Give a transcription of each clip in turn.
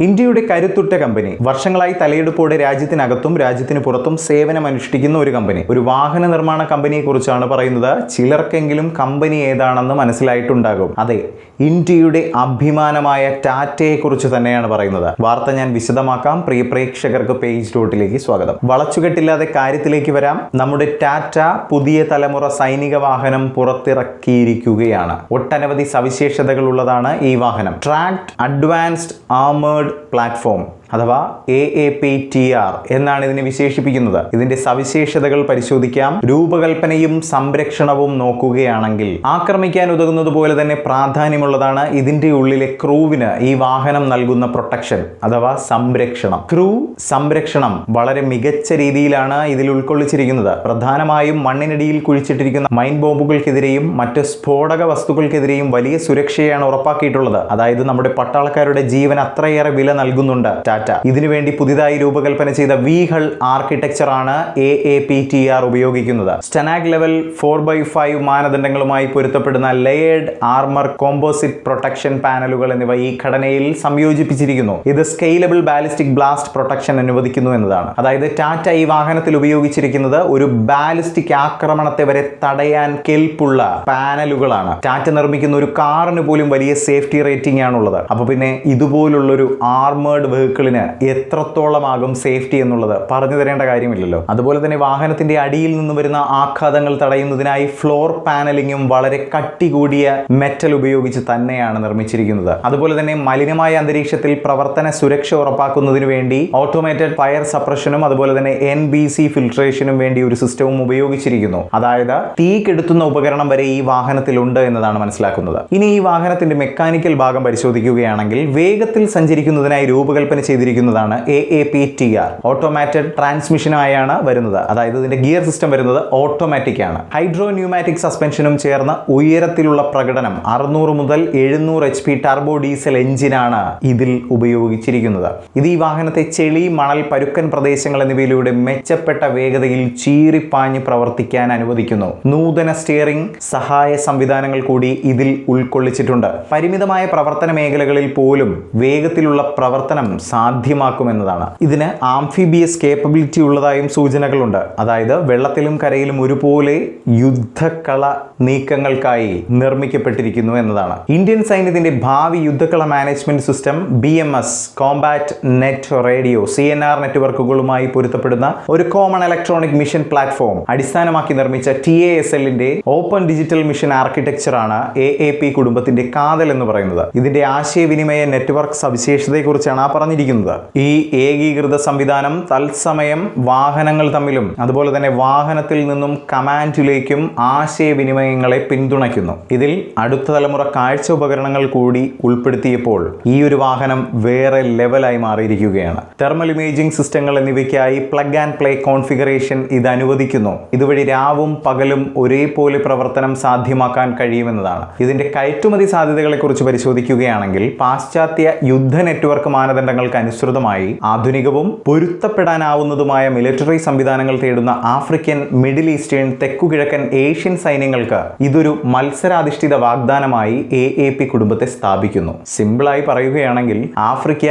ഇന്ത്യയുടെ കരുത്തുറ്റ കമ്പനി. വർഷങ്ങളായി തലയെടുപ്പോടെ രാജ്യത്തിനകത്തും രാജ്യത്തിന് പുറത്തും സേവനം അനുഷ്ഠിക്കുന്ന ഒരു കമ്പനി. ഒരു വാഹന നിർമ്മാണ കമ്പനിയെ കുറിച്ചാണ് പറയുന്നത്. ചിലർക്കെങ്കിലും കമ്പനി ഏതാണെന്ന് മനസ്സിലായിട്ടുണ്ടാകും. അതെ ഇന്ത്യയുടെ അഭിമാനമായ ടാറ്റയെ കുറിച്ച് തന്നെയാണ് പറയുന്നത്. വാർത്ത ഞാൻ വിശദമാക്കാം. പ്രിയ പ്രേക്ഷകർക്ക് പേജ് ഡോട്ടിലേക്ക് സ്വാഗതം. വളച്ചുകെട്ടില്ലാതെ കാര്യത്തിലേക്ക് വരാം. നമ്മുടെ ടാറ്റ പുതിയ തലമുറ സൈനിക വാഹനം പുറത്തിറക്കിയിരിക്കുകയാണ്. ഒട്ടനവധി സവിശേഷതകൾ ഉള്ളതാണ് ഈ വാഹനം. ട്രാക്ട് അഡ്വാൻസ്ഡ് ആമേർഡ് പ്ലാറ്റ്ഫോം അഥവാ A A P T R എന്നാണ് ഇതിനെ വിശേഷിപ്പിക്കുന്നത്. ഇതിന്റെ സവിശേഷതകൾ പരിശോധിക്കാം. രൂപകൽപ്പനയും സംരക്ഷണവും നോക്കുകയാണെങ്കിൽ ആക്രമിക്കാൻ ഉതകുന്നത് പോലെ തന്നെ പ്രാധാന്യമുള്ളതാണ് ഇതിന്റെ ഉള്ളിലെ ക്രൂവിന് ഈ വാഹനം നൽകുന്ന പ്രൊട്ടക്ഷൻ അഥവാ സംരക്ഷണം. ക്രൂ സംരക്ഷണം വളരെ മികച്ച രീതിയിലാണ് ഇതിൽ ഉൾക്കൊള്ളിച്ചിരിക്കുന്നത്. പ്രധാനമായും മണ്ണിനടിയിൽ കുഴിച്ചിട്ടിരിക്കുന്ന മൈൻ ബോംബുകൾക്കെതിരെയും മറ്റ് സ്ഫോടക വസ്തുക്കൾക്കെതിരെയും വലിയ സുരക്ഷയാണ് ഉറപ്പാക്കിയിട്ടുള്ളത്. അതായത് നമ്മുടെ പട്ടാളക്കാരുടെ ജീവൻ അത്രയേറെ വില നൽകുന്നുണ്ട്. ടാറ്റ ഇതിനുവേണ്ടി പുതിയതായി രൂപകൽപ്പന ചെയ്ത വീഹൾ ആർക്കിടെക്ചർ ആണ് A A P T R ഉപയോഗിക്കുന്നത്. STANAG level four by five മാനദണ്ഡങ്ങളുമായി പൊരുത്തപ്പെടുന്ന ലെയേർഡ് ആർമർ കോമ്പോസിറ്റ് പ്രൊട്ടക്ഷൻ പാനലുകൾ എന്നിവ ഈ ഘടനയിൽ സംയോജിപ്പിച്ചിരിക്കുന്നു. ഇത് സ്കെയിലബിൾ ബാലിസ്റ്റിക് ബ്ലാസ്റ്റ് പ്രൊട്ടക്ഷൻ അനുവദിക്കുന്നു എന്നതാണ്. അതായത് ടാറ്റ ഈ വാഹനത്തിൽ ഉപയോഗിച്ചിരിക്കുന്നത് ഒരു ബാലിസ്റ്റിക് ആക്രമണത്തെ വരെ തടയാൻ കെൽപ്പുള്ള പാനലുകളാണ്. ടാറ്റ നിർമ്മിക്കുന്ന ഒരു കാറിന് പോലും വലിയ സേഫ്റ്റി റേറ്റിംഗ് ആണുള്ളത്. അപ്പൊ പിന്നെ ഇതുപോലുള്ളൊരു ആർമേർഡ് വെഹിക്കിളിന് എത്രത്തോളമാകും സേഫ്റ്റി എന്നുള്ളത് പറഞ്ഞു തരേണ്ട കാര്യമില്ലല്ലോ. അതുപോലെ തന്നെ വാഹനത്തിന്റെ അടിയിൽ നിന്ന് വരുന്ന ആഘാതങ്ങൾ തടയുന്നതിനായി ഫ്ലോർ പാനലിങ്ങും വളരെ കട്ടി കൂടിയ മെറ്റൽ ഉപയോഗിച്ച് തന്നെയാണ് നിർമ്മിച്ചിരിക്കുന്നത്. അതുപോലെ തന്നെ മലിനമായ അന്തരീക്ഷത്തിൽ പ്രവർത്തന സുരക്ഷ ഉറപ്പാക്കുന്നതിന് വേണ്ടി ഓട്ടോമേറ്റഡ് ഫയർ സപ്രഷനും അതുപോലെ തന്നെ എൻ ബി സി ഫിൽട്രേഷനും വേണ്ടി ഒരു സിസ്റ്റവും ഉപയോഗിച്ചിരിക്കുന്നു. അതായത് തീ കെടുത്തുന്ന ഉപകരണം വരെ ഈ വാഹനത്തിലുണ്ട് എന്നതാണ് മനസ്സിലാക്കുന്നത്. ഇനി ഈ വാഹനത്തിന്റെ മെക്കാനിക്കൽ ഭാഗം പരിശോധിക്കുകയാണെങ്കിൽ വേഗത്തിൽ സഞ്ചരിക്കുന്നതിനായി രൂപകൽപ്പന ചെയ്തിരിക്കുന്നതാണ് A A P T R automated ട്രാൻസ്മിഷനായാണ് വരുന്നത്. അതായത് ഇതിന്റെ ഗിയർ സിസ്റ്റം വരുന്നത് ഓട്ടോമാറ്റിക് ആണ്. ഹൈഡ്രോ ന്യൂമാറ്റിക് സസ്പെൻഷനും ചേർന്ന ഉയരത്തിലുള്ള പ്രകടനം അറുന്നൂറ് മുതൽ എഴുന്നൂറ് എച്ച് പി ടർബോ ഡീസൽ എഞ്ചിനാണ് ഇതിൽ ഉപയോഗിച്ചിരിക്കുന്നത്. ഇത് ഈ വാഹനത്തെ ചെളി മണൽ പരുക്കൻ പ്രദേശങ്ങൾ എന്നിവയിലൂടെ മെച്ചപ്പെട്ട വേഗതയിൽ ചീറിപ്പാഞ്ഞ് പ്രവർത്തിക്കാൻ അനുവദിക്കുന്നു. നൂതന സ്റ്റിയറിംഗ് സഹായ സംവിധാനങ്ങൾ കൂടി ഇതിൽ ഉൾക്കൊള്ളിച്ചിട്ടുണ്ട്. പരിമിതമായ പ്രവർത്തന മേഖലകളിൽ പോലും വേഗത്തിലുള്ള പ്രവർത്തനം സാധ്യമാക്കുമെന്നതാണ്. ഇതിന് ആംഫിബിയസ് കേപ്പബിലിറ്റി ഉള്ളതായും സൂചനകളുണ്ട്. അതായത് വെള്ളത്തിലും കരയിലും ഒരുപോലെ യുദ്ധക്കള നീക്കങ്ങൾക്കായി നിർമ്മിക്കപ്പെട്ടിരിക്കുന്നു എന്നതാണ്. ഇന്ത്യൻ സൈന്യത്തിന്റെ ഭാവി യുദ്ധക്കള management system B M S combat net radio C N R നെറ്റ്വർക്കുകളുമായി പൊരുത്തപ്പെടുന്ന ഒരു കോമൺ ഇലക്ട്രോണിക് മിഷൻ പ്ലാറ്റ്ഫോം അടിസ്ഥാനമാക്കി നിർമ്മിച്ച ടി എ എസ് എല്ലിന്റെ ഓപ്പൺ ഡിജിറ്റൽ മിഷൻ ആർക്കിടെക്ചർ ആണ് എ എ പി കുടുംബത്തിന്റെ കാതൽ എന്ന് പറയുന്നത്. ഇതിന്റെ ആശയവിനിമയ നെറ്റ്വർക്ക് സവിശേഷതയെക്കുറിച്ചാണ് ആ പറഞ്ഞിരിക്കുന്നത്. ഈ ഏകീകൃത സംവിധാനം തത്സമയം വാഹനങ്ങൾ തമ്മിലും അതുപോലെ തന്നെ വാഹനത്തിൽ നിന്നും കമാൻഡിലേക്കും ആശയവിനിമയങ്ങളെ പിന്തുണയ്ക്കുന്നു. ഇതിൽ അടുത്ത തലമുറ കാഴ്ച ഉപകരണങ്ങൾ കൂടി ഉൾപ്പെടുത്തിയപ്പോൾ ഈ ഒരു വാഹനം വേറെ ലെവലായി മാറിയിരിക്കുകയാണ്. തെർമൽ ഇമേജിംഗ് സിസ്റ്റങ്ങൾ എന്നിവയ്ക്കായി പ്ലഗ് ആൻഡ് പ്ലേ കോൺഫിഗറേഷൻ ഇത് അനുവദിക്കുന്നു. ഇതുവഴി രാവും പകലും ഒരേപോലെ പ്രവർത്തനം സാധ്യമാക്കാൻ കഴിയുമെന്നതാണ്. ഇതിന്റെ കയറ്റുമതി സാധ്യതകളെക്കുറിച്ച് പരിശോധിക്കുകയാണെങ്കിൽ പാശ്ചാത്യ യുദ്ധ നെറ്റ്വർക്ക് മാനദണ്ഡങ്ങൾക്ക് അനുസൃതമായി ആധുനികവും പൊരുത്തപ്പെടാനാവുന്നതുമായ മിലിറ്ററി സംവിധാനങ്ങൾ തേടുന്ന ആഫ്രിക്കൻ മിഡിൽ ഈസ്റ്റേൺ തെക്കുകിഴക്കൻ ഏഷ്യൻ സൈന്യങ്ങൾക്ക് ഇതൊരു മത്സരാധിഷ്ഠിത വാഗ്ദാനമായി എ എ പി കുടുംബത്തെ സ്ഥാപിക്കുന്നു. സിമ്പിളായി പറയുകയാണെങ്കിൽ ആഫ്രിക്ക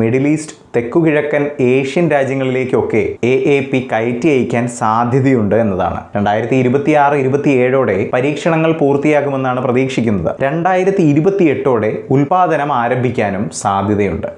മിഡിൽ ഈസ്റ്റ് തെക്കുകിഴക്കൻ ഏഷ്യൻ രാജ്യങ്ങളിലേക്കൊക്കെ എ എ പി കയറ്റി അയക്കാൻ സാധ്യതയുണ്ട് എന്നതാണ്. രണ്ടായിരത്തി ഇരുപത്തി ആറ് ഇരുപത്തി ഏഴോടെ പരീക്ഷണങ്ങൾ പൂർത്തിയാകുമെന്നാണ് പ്രതീക്ഷിക്കുന്നത്. രണ്ടായിരത്തി ഇരുപത്തി എട്ടോടെ ഉൽപാദനം ആരംഭിക്കാനും സാധ്യതയുണ്ട്.